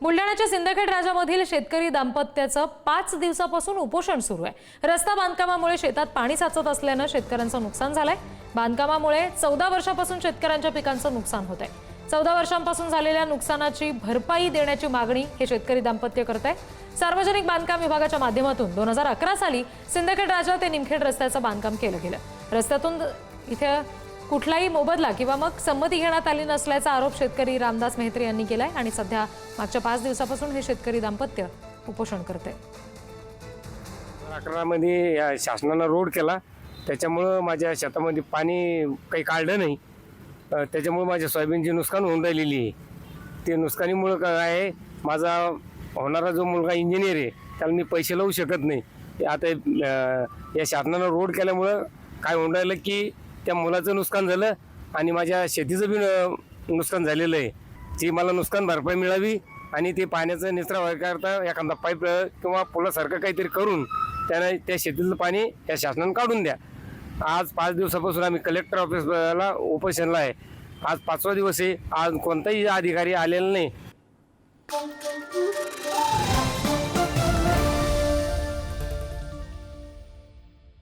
बुलढाण्याच्या सिंदखेड राजामधील शेतकरी दाम्पत्याचं पाच दिवसापासून उपोषण सुरू आहे. रस्ता बांधकामामुळे शेतात पाणी साचत असल्यानं शेतकऱ्यांचं नुकसान झालंय. बांधकामामुळे चौदा वर्षापासून शेतकऱ्यांच्या पिकांचं नुकसान होत आहे चौदा वर्षांपासून झालेल्या नुकसानाची भरपाई देण्याची मागणी हे शेतकरी दाम्पत्य करत आहे सार्वजनिक बांधकाम विभागाच्या माध्यमातून दोन हजार अकरा साली सिंदखेड राजा ते निमखेड रस्त्याचं बांधकाम केलं गेलं. रस्त्यातून इथे कुठलाही मोबदला किंवा मग संमती घेण्यात आली नसल्याचा आरोप शेतकरी रामदास मेहत्रे यांनी केलाय आणि सध्या मागच्या पाच दिवसापासून हे शेतकरी दाम्पत्य उपोषण करते अकरामध्ये या शासनानं रोड केला. त्याच्यामुळं माझ्या शेतामध्ये पाणी काही काढलं नाही. त्याच्यामुळं माझ्या सोयाबीनची नुकसान होऊन राहिलेली आहे ते नुकसानीमुळं काय आहे माझा होणारा जो मुलगा इंजिनियर आहे त्याला मी पैसे लावू शकत नाही. आता या शासनानं रोड केल्यामुळं काय होऊन राहिलं की त्या मुलाचं नुकसान झालं आणि माझ्या शेतीचं बी नुकसान झालेलं आहे. जी मला नुकसान भरपाई मिळावी आणि ते पाण्याचं निचरा करता एखादा पाईप किंवा पुलासारखं काहीतरी करून त्यानं त्या शेतीतलं पाणी या शासनानं काढून द्या. आज पाच दिवसापासून आम्ही कलेक्टर ऑफिसला उपोषणला आहे. आज पाचवा दिवस आहे. आज कोणताही अधिकारी आलेला नाही.